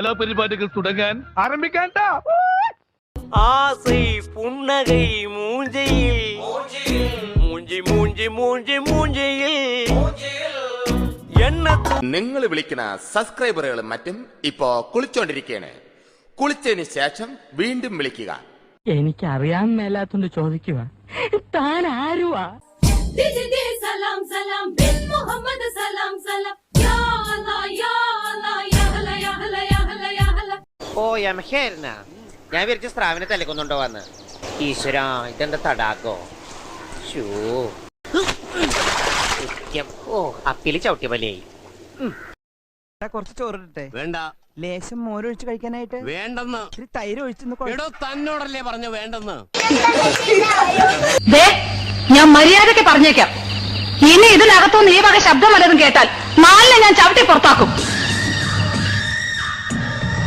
കലാപരിപാടികൾ തുടങ്ങാൻ ആരംഭിക്കാൻ ആസൈ പുണ്ണകൈ മൂഞ്ചയിൽ. മൂഞ്ചി മൂഞ്ചി മൂഞ്ചി മൂഞ്ചയിൽ. നിങ്ങൾ വിളിക്കുന്ന സബ്സ്ക്രൈബറുകളും മറ്റും ഇപ്പോ കുളിച്ചോണ്ടിരിക്കയാണ്. കുളിച്ചതിന് ശേഷം വീണ്ടും വിളിക്കുക. എനിക്ക് അറിയാൻ മേലാത്തോണ്ട് ചോദിക്കുക താൻ ആരുവാ? ഓ യമഹയായിരുന്ന ഞാൻ വിരിച്ച സ്രാവിനെ തലക്കൊന്നുണ്ടോ വന്ന് ഈശ്വര ഇതെന്താ തടാക്കോ ഷൂ. ഓ അപ്പിൽ ചവിട്ടിയ പോലെയായി. കുറച്ച് ചോറിട്ടെ വേണ്ട. ലേശം മോരൊഴിച്ച് കഴിക്കാനായിട്ട്. വേണ്ടെന്ന്. ഇത്തിരി തൈര് ഒഴിച്ചെന്ന് തന്നോടല്ലേ പറഞ്ഞു വേണ്ടെന്ന്. ദേ ഞാൻ മര്യാദയ്ക്ക് പറഞ്ഞേക്കാം. ഇനി ഇതിനകത്തുനിന്ന് ഈ വക ശബ്ദം വല്ലതും കേട്ടാൽ നാലിനെ ഞാൻ ചവിട്ടി പുറത്താക്കും.